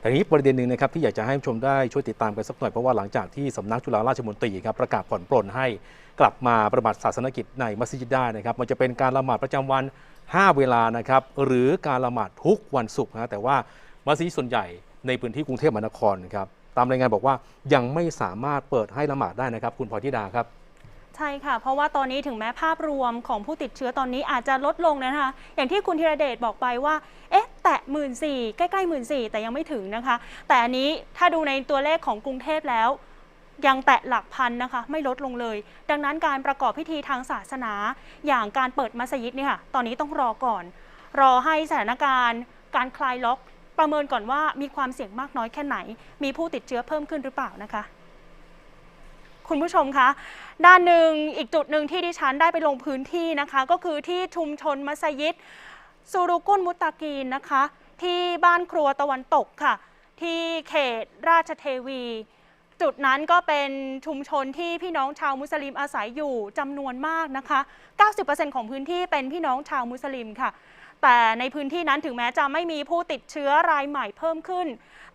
แต่นี้ประเด็นหนึ่งนะครับที่อยากจะให้ผู้ชมได้ช่วยติดตามกันสักหน่อยเพราะว่าหลังจากที่สำนักจุฬาราชมนตรีครับประกาศผ่อนปลนให้กลับมาประบัติศาสนกิจในมัสยิดได้นะครับ มันจะเป็นการละหมาดประจำวัน 5 เวลานะครับหรือการละหมาดทุกวันศุกร์นะแต่ว่ามัสยิดส่วนใหญ่ในพื้นที่กรุงเทพมหานครครับตามรายงานบอกว่ายังไม่สามารถเปิดให้ละหมาดได้นะครับ คุณพรธิดาครับใช่ค่ะ เพราะว่าตอนนี้ถึงแม้ภาพรวมของผู้ติดเชื้อตอนนี้อาจจะลดลงนะคะ อย่างที่คุณธีรเดชบอกไปว่า เอ๊ะ ตะหมื่นสี่ใกล้ๆหมื่นสี่แต่ยังไม่ถึงนะคะ แต่อันนี้ถ้าดูในตัวเลขของกรุงเทพแล้วยังแตะหลักพันนะคะไม่ลดลงเลย ดังนั้นการประกอบพิธีทางศาสนา อย่างการเปิดมัสยิดเนี่ยค่ะตอนนี้ต้องรอก่อน รอให้สถานการณ์ การคลายล็อกประเมินก่อนว่ามีความเสี่ยงมากน้อยแค่ไหน มีผู้ติดเชื้อเพิ่มขึ้นหรือเปล่านะคะ คุณผู้ชมคะด้านหนึ่งอีกจุดหนึ่งที่ดิฉันได้ไปลงพื้นที่นะคะ ก็คือที่ชุมชนมัสยิด ซูรุกุนมุตากีนนะคะ ที่บ้านครัวตะวันตกค่ะ ที่เขตราชเทวี จุดนั้นก็เป็นชุมชนที่พี่น้องชาวมุสลิมอาศัยอยู่จำนวนมากนะคะ 90%ของพื้นที่เป็นพี่น้องชาวมุสลิมค่ะแต่ในพื้นที่นั้นถึงแม้จะไม่มีผู้ติดเชื้อรายใหม่เพิ่มขึ้น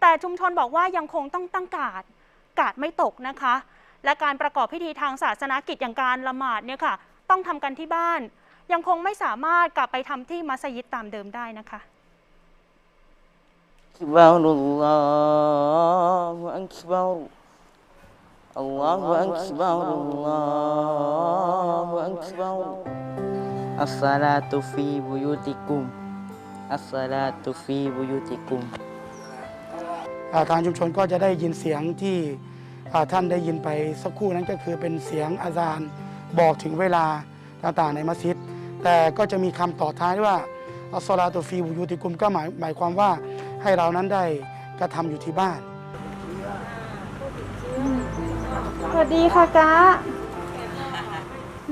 แต่ชุมชนบอกว่ายังคงต้องตั้งกาดกาดไม่ตกนะคะ และการประกอบพิธีทางศาสนากิจอย่างการละหมาดเนี่ยค่ะ ต้องทำกันที่บ้าน ยังคงไม่สามารถกลับไปทำที่มัสยิดตามเดิมได้นะคะ أكبر الله أكبر الله أكبر الله أكبر الصلاة في بيوتكم الصلاة في بيوتكم อ่าทางชุมชนก็จะได้ยินเสียงที่อ่าท่านได้ยินไปสักครู่นั้นก็คือเป็นเสียงอาจารย์บอกถึงเวลาต่างๆในมัสยิด แต่ก็จะมีคำต่อท้ายว่าอัสซอลาตุฟีบุยูติกุมก็หมายหมายความว่าให้เรานั้นได้กระทำอยู่ที่บ้าน สวัสดีค่ะกะ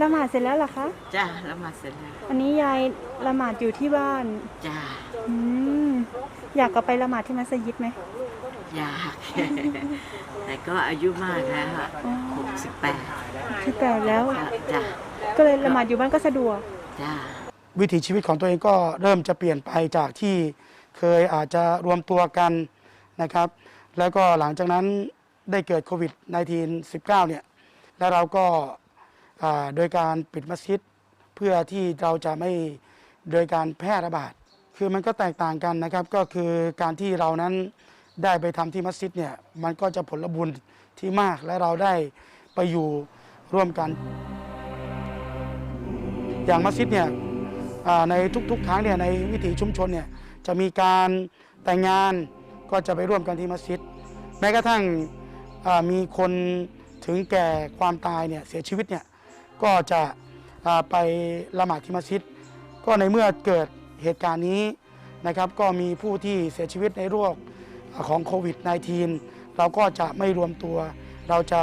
ละหมาดเสร็จแล้วเหรอคะ จ้าละหมาดเสร็จแล้ว อันนี้ยายละหมาดอยู่ที่บ้าน จ้าอืมอยากกลับไปละหมาดที่มัสยิดไหม อยาก แต่ก็อายุมากแล้วอะอ๋อหกสิบแปดที่แปดแล้ว จ้าก็เลยละหมาดอยู่บ้านก็สะดวก จ้าวิถีชีวิตของตัวเองก็เริ่มจะเปลี่ยนไปจากที่เคยอาจจะรวมตัวกันนะครับ แล้วก็หลังจากนั้นได้เกิดโควิด -19 19 เนี่ย แล้วเราก็โดยการปิดมัสยิดเพื่อที่เราจะไม่โดยการแพร่ระบาด คือมันก็แตกต่างกันนะครับ ก็คือการที่เรานั้นได้ไปทำที่มัสยิดเนี่ย มันก็จะผลบุญที่มากและเราได้ไปอยู่ร่วมกัน อย่างมัสยิดเนี่ยในทุกๆครั้งเนี่ยในวิถีชุมชนเนี่ยจะมีการแต่งงานก็จะไปร่วมกันที่มัสยิด แม้กระทั่งมีคนถึงแก่ความตายเนี่ยเสียชีวิตเนี่ยก็จะไปละหมาดที่มัสยิด ก็ในเมื่อเกิดเหตุการณ์นี้นะครับก็มีผู้ที่เสียชีวิตในโรคของโควิด -19 เราก็จะไม่รวมตัว เราจะ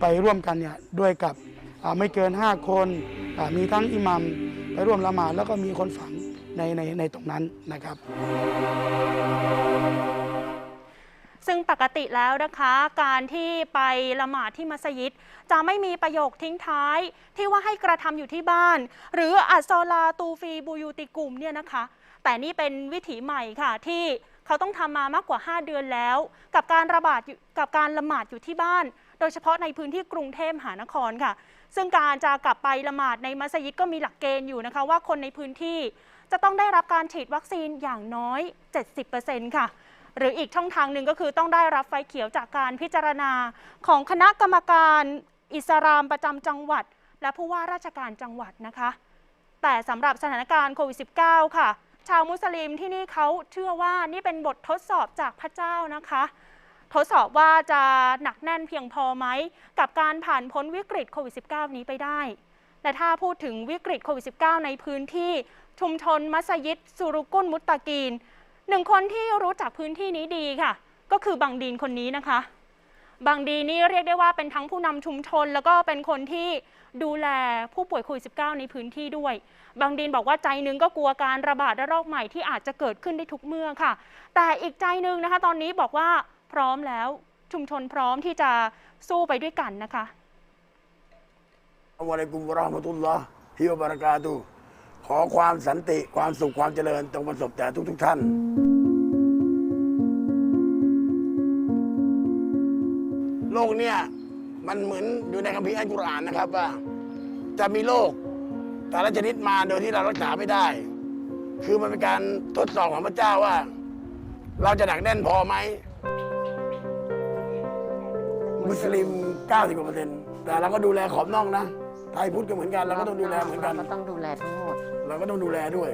ไปร่วมกันเนี่ยด้วยกับ ไม่เกิน 5 คนมีทั้งอิหมัมไปร่วมละหมาดแล้วก็มีคนฝังในในในตรงนั้นนะครับ ซึ่งปกติแล้วนะคะการที่ไปละหมาดที่มัสยิด จะไม่มีประโยคทิ้งท้าย ที่ว่าให้กระทำอยู่ที่บ้าน หรืออัสซอลาตูฟีบูยูติกุมเนี่ยนะคะ แต่นี่เป็นวิถีใหม่ค่ะที่เขาต้องทำมามากกว่า 5 เดือนแล้ว กับการระบาดกับการละหมาดอยู่ที่บ้าน โดยเฉพาะในพื้นที่กรุงเทพมหานครค่ะ ซึ่งการจะกลับไปละหมาดในมัสยิดก็มีหลักเกณฑ์อยู่นะคะว่าคนในพื้นที่จะต้องได้รับการฉีดวัคซีนอย่างน้อย 70%ค่ะ หรืออีกช่องทางหนึ่งก็คือต้องได้รับไฟเขียวจากการพิจารณา ของคณะกรรมการอิสลามประจำจังหวัด และผู้ว่าราชการจังหวัดนะคะ แต่สำหรับสถานการณ์โควิด -19 ค่ะ ชาวมุสลิมที่นี่เขาเชื่อว่านี่เป็นบททดสอบจากพระเจ้านะคะ ทดสอบว่าจะหนักแน่นเพียงพอไหม กับการผ่านพ้นวิกฤตโควิด -19 นี้ไปได้ และถ้าพูดถึงวิกฤตโควิด -19 ในพื้นที่ชุมชนมัสยิดซูรุกุนมุตตะกีนหนึ่งคนที่รู้จักพื้นที่นี้ดีค่ะ ก็คือบังดีนคนนี้นะคะ บังดีนี่เรียกได้ว่าเป็นทั้งผู้นำชุมชน แล้วก็เป็นคนที่ดูแลผู้ป่วยโควิด -19 ในพื้นที่ด้วย บางดีนบอกว่าใจนึงก็กลัวการระบาดระลอกใหม่ที่อาจจะเกิดขึ้นได้ทุกเมื่อค่ะ แต่อีกใจนึงนะคะ ตอนนี้บอกว่า พร้อมแล้วชุมชนพร้อมที่จะสู้ไปด้วยกันนะคะอัสสลามุอะลัยกุมราะห์มตุลลอฮ์ฮิวบะเรากาตุขอความสันติความสุขความเจริญจงประสบแต่ทุกทุกๆท่านโรคเนี่ยมันเหมือนอยู่ในคัมภีร์อัลกุรอานนะครับว่า จะมีโรคแต่ละชนิดมาโดยที่เรารักษาไม่ได้ คือมันเป็นการทดสอบของพระเจ้าว่า เราจะหนักแน่นพอไหม มุสลิม 90กว่าเปอร์เซ็นต์แต่เราก็ดูแลขอบนอกนะ ไทยพุทธก็เหมือนกันเราก็ต้องดูแลเหมือนกัน เราก็ต้องดูแลทั้งหมด เราก็ต้องดูแลด้วย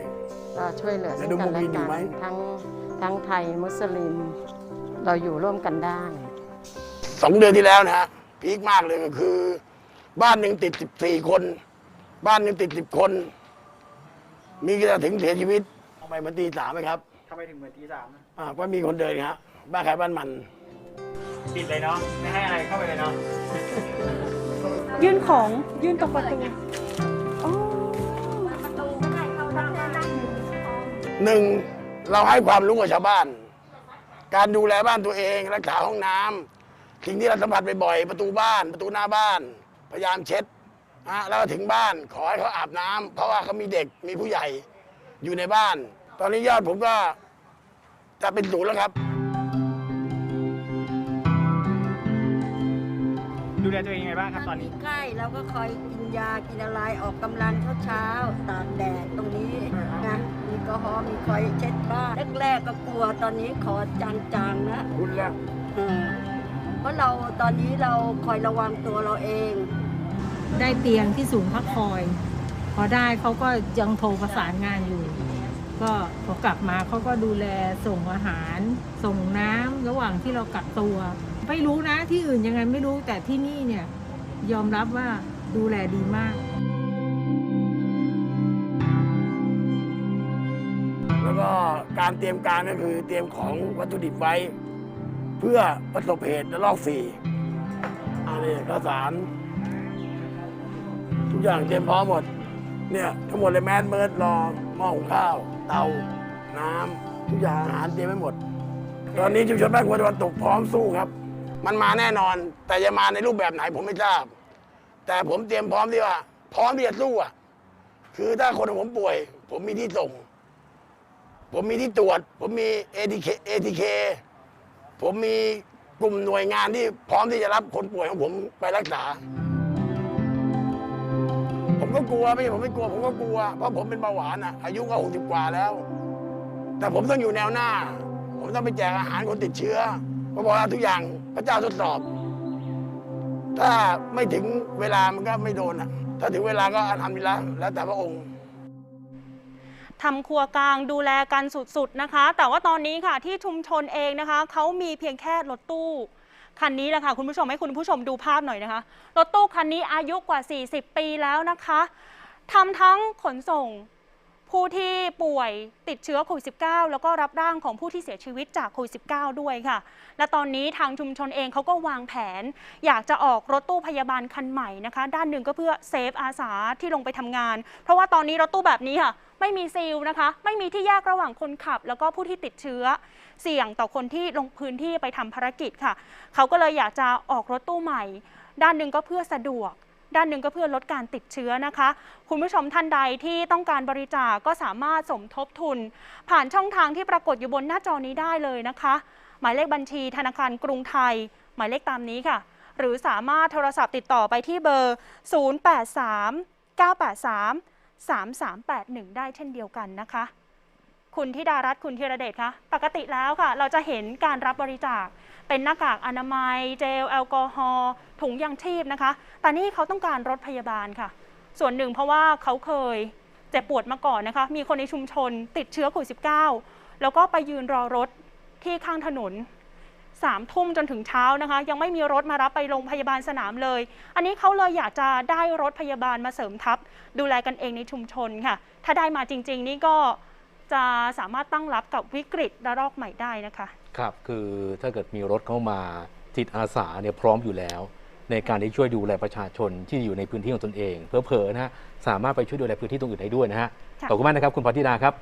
ก็ช่วยเหลือซึ่งแล้วดูกันและมุมวินอยู่กัไหมนทั้งทั้งไทยมุสลิม เราอยู่ร่วมกันได้สองเดือนที่แล้วนะฮะพีคมากเลยก็คือ บ้านหนึ่งติดสิบสี่คน บ้านหนึ่งติดสิบคน มีกระถึงเสียชีวิตออกไปมันตีสามไหมครับทำไมถึงเหมือนตีสามอ่าก็มีคนเดินครับบ้านใครบ้านมัน ปิดเลยเนาะไม่ให้อะไรเข้าไปเลยเนาะยื่นของยื่นตรงประตูโอ้หนึ่งเราให้ความรู้กับชาวบ้าน การดูแลบ้านตัวเองรักษาห้องน้ำสิ่งที่เราสัมผัสบ่อยๆประตูบ้าน ประตูหน้าบ้าน พยายามเช็ดนะแล้วก็ถึงบ้านขอให้เขาอาบน้ำเพราะว่าเขามีเด็กมีผู้ใหญ่อยู่ในบ้าน ตอนนี้ยอดผมก็จะเป็นศูนย์แล้วครับ ดูแลตัวเองยังไงบ้างครับตอนนี้ใกล้เราก็คอยกินยากินอะไรออกกำลังเช้าๆตากแดดตรงนี้นะมีแอลกอฮอล์มีคอยเช็ดบ้านแรกๆก็กลัวตอนนี้ขอจางๆนะคุณแล้วเออเพราะเราตอนนี้เราคอยระวังตัวเราเอง ได้เตียงที่ศูนย์พักคอย พอได้เขาก็ยังโทรประสานงานอยู่ ก็พอกลับมาเขาก็ดูแลส่งอาหาร ส่งน้ำระหว่างที่เรากักตัว ไม่รู้นะที่อื่นยังไงไม่รู้แต่ที่นี่เนี่ยยอมรับว่าดูแลดีมาก แล้วก็การเตรียมการก็คือเตรียมของวัตถุดิบไว้ เพื่อประสบเหตุระลอกสี่อันนี้ข้าวสาร ทุกอย่างเตรียมพร้อมหมด เนี่ยทั้งหมดเลยแมสเมิร์ดรอหม้อหุงข้าว เตา น้ำทุกอย่างอาหารเตรียมไว้หมด ตอนนี้ชุมชนบ้านควรตะวันตกพร้อมสู้ครับ มันมาแน่นอน แต่จะมาในรูปแบบไหนผมไม่ทราบ แต่ผมเตรียมพร้อมที่ว่า พร้อมที่จะสู้อะคือถ้าคนของผมป่วย ผมมีที่ส่ง ผมมีที่ตรวจ ผมมี ATK ATK ผมมีกลุ่มหน่วยงานที่พร้อมที่จะรับคนป่วยของผมไปรักษา ผมก็กลัวไม่ใช่ผมไม่กลัว ผมก็กลัว เพราะผมเป็นเบาหวานอะ อายุก็หกสิบกว่าแล้ว แต่ผมต้องอยู่แนวหน้า ผมต้องไปแจกอาหารคนติดเชื้อ เพราะบอกว่าทุกอย่างพระเจ้าทดสอบ ถ้าไม่ถึงเวลามันก็ไม่โดนอะ ถ้าถึงเวลาก็อันทำดีละแล้วแต่พระองค์ทำครัวกลางดูแลกันสุดๆนะคะ แต่ว่าตอนนี้ค่ะที่ชุมชนเองนะคะเขามีเพียงแค่รถตู้คันนี้แหละค่ะคุณผู้ชมให้คุณผู้ชมดูภาพหน่อยนะคะรถตู้คันนี้อายุกว่า 40 ปีแล้วนะคะทำทั้งขนส่ง ผู้ที่ป่วยติดเชื้อโควิด -19 แล้วก็รับร่างของผู้ที่เสียชีวิตจากโควิด -19 ด้วยค่ะ และตอนนี้ทางชุมชนเองเขาก็วางแผน อยากจะออกรถตู้พยาบาลคันใหม่นะคะ ด้านหนึ่งก็เพื่อเซฟอาสาที่ลงไปทำงาน เพราะว่าตอนนี้รถตู้แบบนี้ค่ะ ไม่มีซีลนะคะ ไม่มีที่แยกระหว่างคนขับ แล้วก็ผู้ที่ติดเชื้อ เสี่ยงต่อคนที่ลงพื้นที่ไปทำภารกิจค่ะ เขาก็เลยอยากจะออกรถตู้ใหม่ ด้านหนึ่งก็เพื่อสะดวก ด้านหนึ่งก็เพื่อลดการติดเชื้อนะคะ คุณผู้ชมท่านใดที่ต้องการบริจาคก็สามารถสมทบทุน ผ่านช่องทางที่ปรากฏอยู่บนหน้าจอนี้ได้เลยนะคะ หมายเลขบัญชีธนาคารกรุงไทย หมายเลขตามนี้ค่ะ หรือสามารถโทรศัพท์ติดต่อไปที่เบอร์ 083 983 3381 ได้เช่นเดียวกันนะคะ คุณธิดารัตน์คุณธีรเดชคะปกติแล้วค่ะ เราจะเห็นการรับบริจาค เป็นหน้ากากอนามัย เจลแอลกอฮอล์ถุงยางชีพนะคะ แต่นี่เขาต้องการรถพยาบาลค่ะ ส่วนหนึ่งเพราะว่าเขาเคยเจ็บปวดมาก่อนนะคะ มีคนในชุมชนติดเชื้อโควิด -19 แล้วก็ไปยืนรอรถที่ข้างถนนสามทุ่มจนถึงเช้านะคะ ยังไม่มีรถมารับไปโรงพยาบาลสนามเลย อันนี้เขาเลยอยากจะได้รถพยาบาลมาเสริมทัพ ดูแลกันเองในชุมชนค่ะ ถ้าได้มาจริง ๆ นี่ก็ จะสามารถตั้งรับกับวิกฤตระลอกใหม่ได้นะคะ ครับ คือถ้าเกิดมีรถเข้ามาจิตอาสาเนี่ยพร้อมอยู่แล้ว ในการที่ช่วยดูแลประชาชนที่อยู่ในพื้นที่ของตนเอง เพื่อเพอๆนะฮะสามารถไปช่วยดูแลพื้นที่ตรงอื่นได้ด้วยนะฮะค่ะ ขอบคุณมากนะครับคุณพัทธิดาครับ